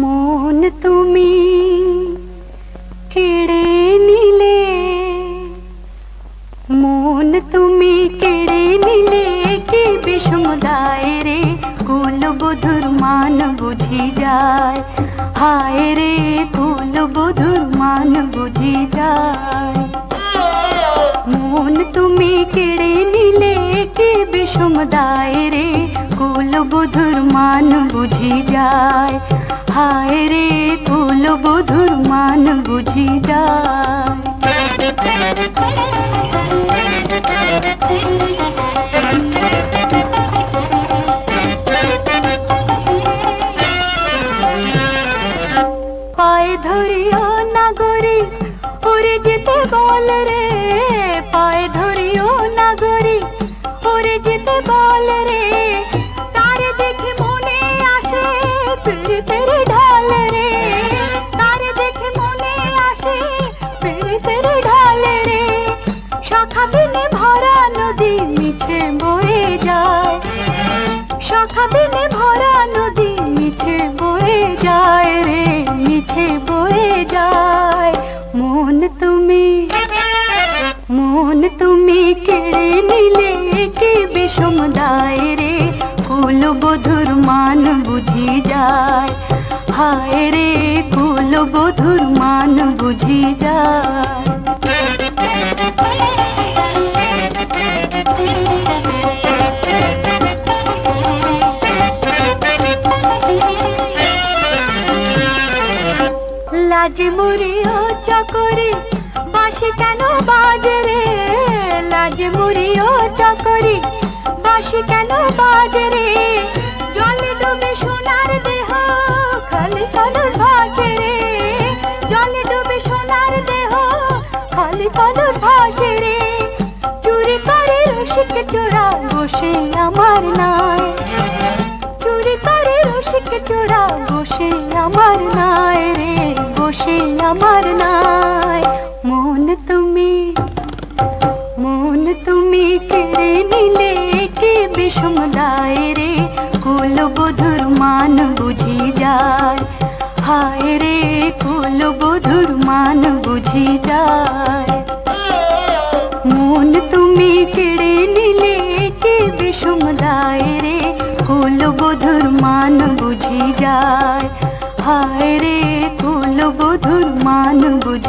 মন তুমি কেড়ে নিলে, মন তুমি কেড়ে নিলে কি বিষমদায় রে? কুলবধুর মান বুঝি যায়, হায় রে কুলবধুর মান বুঝি যায়। কি বিষমদায় রে, কুলবধুর মান বুঝি যায়। হায় রে, কুলবধুর মান বুঝি যায়। পায়ে ধরিও নাগরি ওরে যেতে বল যেতে বল রে। দেখে মনে আসে রে। দেখে মনে আসে রে। শাখা বিনে ভরা নদী মিছে বয়ে যায়। শাখা বিনে ভরা নদী মিছে বয়ে যায় রে, মিছে বয়ে যায়। মন তুমি মন তুমি কেড়ে নিলে কি বিষম দায় রে? কুল বধুর মান বুঝি যায়। হায় রে কুল বধুর মান বুঝি যায়। লাজে মুড়িও চকরি বাসি কেন বাজে রে জলে ডুবে সোনার দেহ, খালি কালো ভাসে রে জলে ডুবে সোনার দেহ, খালি কালো ভাসে রে চুরি করে রসিক চোরা বসে আমার নাই। চুরি করে রসিক চোরা বসে আমার নাই রে, বসে আমার নাই। মন তুমি তুমি কেড়ে নিলে কি বিষম দায় রে? কুল বধুর মান বুঝি যায়। হায় রে কুল বধুর মান বুঝি যায়। মন তুমি কেড়ে নিলে কি বিষম দায় রে? কুল বধুর মান বুঝি যায়। হায় রে কুল বধুর মান বুঝি